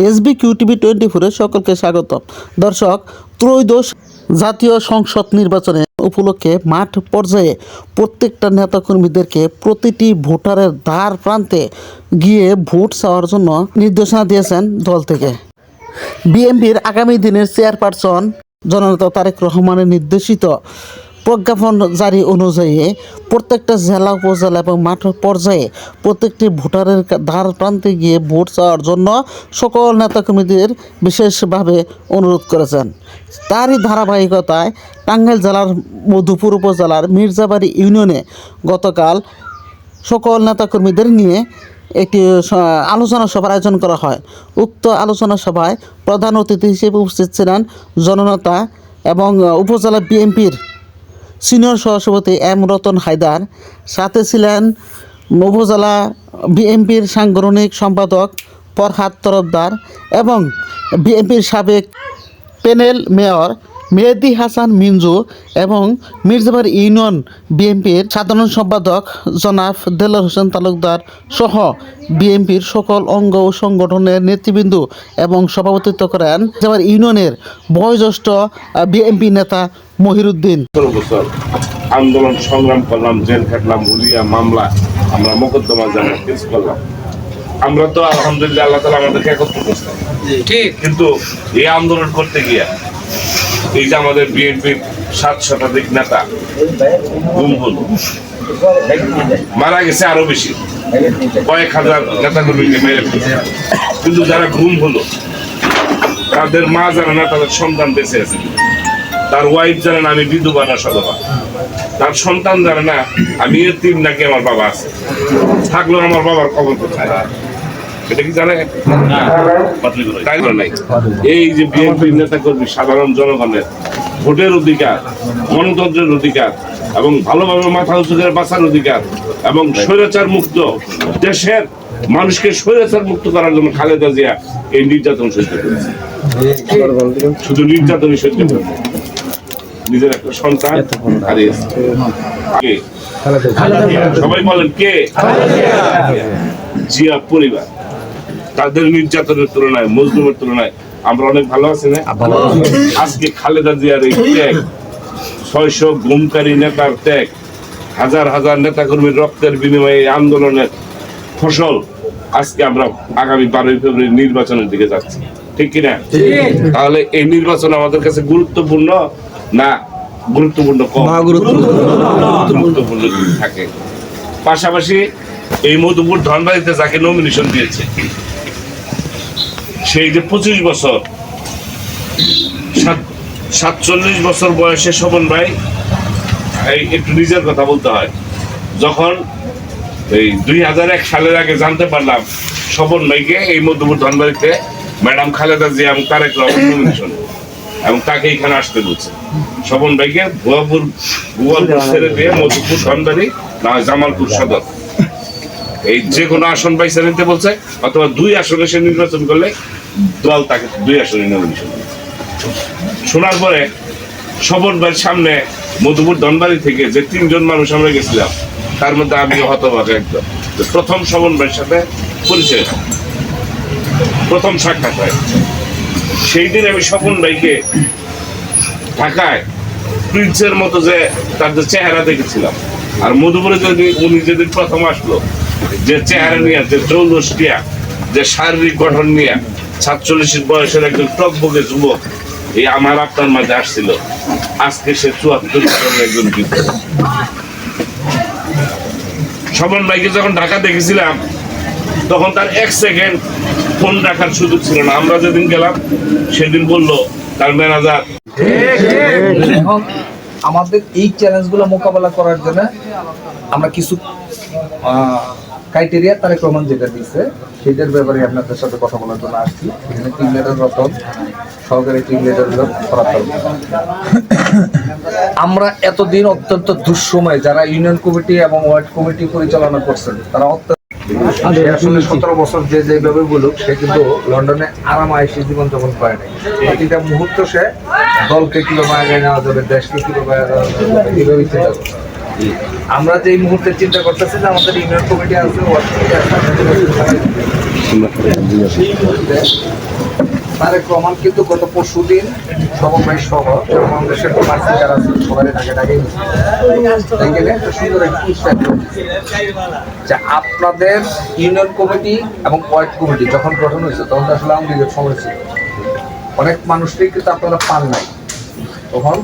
SB Q TV twenty ফোরে সকলকে স্বাগত দর্শক, ত্রয়োদশ জাতীয় সংসদ নির্বাচনে উপলক্ষে মাঠ পর্যায়ে প্রত্যেকটা নেতাকর্মীদেরকে প্রতিটি ভোটারের দ্বার প্রান্তে গিয়ে ভোট চাওয়ার জন্য নির্দেশনা দিয়েছেন দল থেকে। বিএনপির আগামী দিনের চেয়ারপারসন জননেতা তারেক রহমানের নির্দেশিত প্রজ্ঞাপন জারি অনুযায়ী প্রত্যেকটা জেলা উপজেলা এবং মাঠ পর্যায়ে প্রত্যেকটি ভোটারের ধার প্রান্তে গিয়ে ভোট চাওয়ার জন্য সকল নেতাকর্মীদের বিশেষভাবে অনুরোধ করেছেন। তারই ধারাবাহিকতায় টাঙ্গাইল জেলার মধুপুর উপজেলার মির্জাবাড়ি ইউনিয়নে গতকাল সকল নেতাকর্মীদের নিয়ে একটি আলোচনা সভার আয়োজন করা হয়। উক্ত আলোচনা সভায় প্রধান অতিথি হিসেবে উপস্থিত ছিলেন জননেতা এবং উপজেলা বিএনপির সিনিয়র সভাপতি এম রতন হায়দার, সাথে ছিলেন উপজেলা বিএনপির সাংগঠনিক সম্পাদক ফরহাদ তরফদার এবং বিএনপির সাবেক প্যানেল মেয়র মেহেদি হাসান মিঞ্জু এবং মির্জাবার ইউনিয়ন বিএনপির সাধারণ সম্পাদক জনাব দেলার হোসেন তালুকদার সহ বিএনপির সকল অঙ্গ ও সংগঠনের নেতৃবৃন্দ এবং সভাপতিত্ব করেন মির্জাবার ইউনিয়নের বয়োজ্যেষ্ঠ বিএনপি নেতা মহিরুদ্দিন। আন্দোলন সংগ্রাম করলাম জেল খাটলাম হুলিয়া মামলা আমরা মোকদ্দমা জানার কেস করলাম। আমরা তো আলহামদুলিল্লাহ আল্লাহ তালা আমাদেরকে একত্র করছেন ঠিক কিন্তু এই আন্দোলন করতে গিয়ে এই যে আমাদের বিএনপির সাত শতাধিক নেতা, গুম মারা গেছে আরও বেশি। কয়েক হাজার নেতা কর্মীকে মেরে কিন্তু যারা গুম হলো, তাদের মা জানে না, তাদের সন্তান বেঁচে আছে। তার ওয়াইফ জানে না, আমি বিধবা না, সদবা। তার সন্তান জানে না, আমি এর তিন নাকি আমার বাবা আছে? থাকলেও আমার বাবার খবর কোথায়? এটা কি জানে? তাই নাই। এই যে বিএনপি নেতা কর্মী সাধারণ জনগণের ভোটের অধিকার গণতন্ত্রের অধিকার এবং ভালোভাবে মাথা উঁচু করে বাঁচার অধিকার এবং স্বৈরাচার মুক্ত দেশের মানুষকে স্বৈরাচার মুক্ত করার জন্য খালেদা জিয়া এই নির্যাতন সহ্য করেছে। শুধু নির্যাতনই সহ্য করেছে নিজের একটা সন্তান হারিয়েছে? সবাই বলেন কে? জিয়া পরিবার। তাদের নির্যাতনের তুলনায় মজলুমের তুলনায় আমরা অনেক ভালো আছি না? আজকে খালেদা জিয়ার এই ত্যাগ ছয়শো গুমকারী নেতার ত্যাগ হাজার হাজার নেতাকর্মীর রক্তের বিনিময়ে এই আন্দোলনের ফসল আজকে আমরা আগামী বারোই ফেব্রুয়ারি নির্বাচনের দিকে যাচ্ছি। ঠিক কিনা তাহলে এই নির্বাচন আমাদের কাছে গুরুত্বপূর্ণ না গুরুত্বপূর্ণ কম? গুরুত্বপূর্ণ। থাকে। পাশাপাশি এই মধুপুর ধনবাড়িতে যাকে নমিনেশন দিয়েছে সেই যে পঁচিশ বছর সাতচল্লিশ বছর বয়সে শোভন ভাই, এই একটু নিজের কথা বলতে হয়। যখন এই দুই হাজার এক সালের আগে জানতে পারলাম শোভন ভাইকে এই মধ্যপুর ধনবাড়িতে ম্যাডাম খালেদা জিয়া এবং তারেক রহমান এবং তাকে এখানে আসতে বলছে। শোভন ভাইকে ভুয়াপুর ভুয়াপুর ছেড়ে দিয়ে মধুপুর ধনবাড়ি, না জামালপুর সদর। এই যে কোনো আসন পাইসা নিতে বলছে, অথবা দুই আসনে সে নির্বাচন করলে দল তাকে দুই আসনে নমিনেশন শোনার পরে শোভন ভাইয়ের সামনে মধুপুর ধনবাড়ি থেকে যে তিনজন মানুষ আমরা গেছিলাম, তার মধ্যে আমি হতবাক একদম প্রথম শোভন ভাইয়ের সাথে পরিচয় প্রথম সাক্ষাৎ হয়। সেই দিন আমি স্বপন ভাইকে ঢাকায় প্রিন্সের মতো যে তার যে চেহারা দেখেছিলাম, আর মধুপুরে যদি উনি যেদিন প্রথম আসলো যে চেহারা নিয়ে, যে চৌলসটিয়া যে শারীরিক গঠন নিয়ে সাতচল্লিশের বয়সের একজন টকবকে যুবক, এই আমার আপনার মাঝে আসছিল। আজকে সে চুয়াত্তর বছরের একজন বৃদ্ধ। স্বপন ভাইকে যখন ঢাকা দেখেছিলাম, তখন তার এক সেকেন্ড ফোন রাখার সুযোগ ছিল না। আমরা যেদিন গেলাম, সেদিন বলল, তার ম্যানেজার আমাদের এই চ্যালেঞ্জগুলো মোকাবেলা করার জন্য আমরা কিছু ক্রাইটেরিয়া তারেক রহমান যেটা দিচ্ছে সেটার ব্যাপারে আপনাদের সাথে কথা বলার জন্য আসছি। এখানে টিম লিডার রতন সহকারী টিম লিডার আমরা এতদিন অত্যন্ত দুঃসময় যারা ইউনিয়ন কমিটি এবং ওয়ার্ড কমিটি পরিচালনা করছেন তারা অত্যন্ত সে আসলে সতেরো বছর যে যেভাবে বলুক সে কিন্তু লন্ডনে আরাম আয়সী জীবন যাপন করে নাই। প্রতিটা মুহূর্ত সে দলকে কীভাবে আগে নেওয়া যাবে দেশকে কীভাবে আগায় নেওয়া যাবে, এইভাবেই চিন্তা করছে। আমরা যে মুহূর্তে চিন্তা করতেছি যে আমাদের ইউনিয়ন কমিটি আছে, ওয়ার্ড কমিটি কিন্তু গত পরশু দিন সমবায় সহ এবং দেশের পার্সি যারা। যে আপনাদের ইউনিয়ন কমিটি এবং ওয়ার্ড কমিটি যখন গঠন হয়েছে, তখন আসলে আওয়ামী লীগের সময় ছিল অনেক মানুষকেই কিন্তু আপনারা পান নাই তখন